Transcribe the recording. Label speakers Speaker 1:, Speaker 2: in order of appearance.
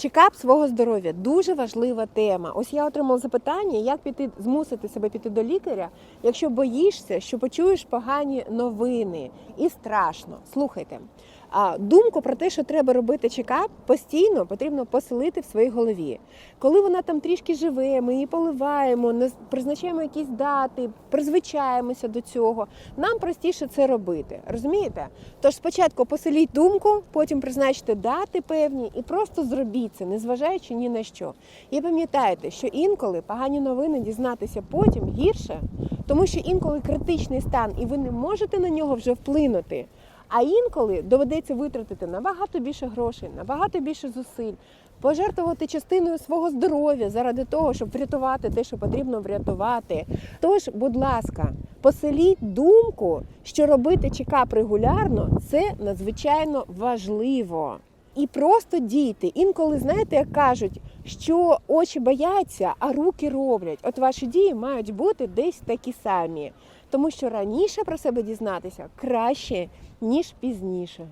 Speaker 1: Чекап свого здоров'я дуже важлива тема. Ось я отримала запитання, як піти змусити себе піти до лікаря, якщо боїшся, що почуєш погані новини і страшно. Слухайте. А думку про те, що треба робити чекап, постійно потрібно поселити в своїй голові. Коли вона там трішки живе, ми її поливаємо, призначаємо якісь дати, призвичаємося до цього. Нам простіше це робити. Розумієте? Тож спочатку поселіть думку, потім призначте дати певні і просто зробіть це, незважаючи ні на що. І пам'ятайте, що інколи погані новини дізнатися потім гірше, тому що інколи критичний стан, і ви не можете на нього вже вплинути. А інколи доведеться витратити набагато більше грошей, набагато більше зусиль, пожертвувати частиною свого здоров'я заради того, щоб врятувати те, що потрібно врятувати. Тож, будь ласка, поселіть думку, що робити чекап регулярно це надзвичайно важливо. І просто дійте. Інколи знаєте, як кажуть, що очі бояться, а руки роблять. От ваші дії мають бути десь такі самі, тому що раніше про себе дізнатися краще ніж пізніше.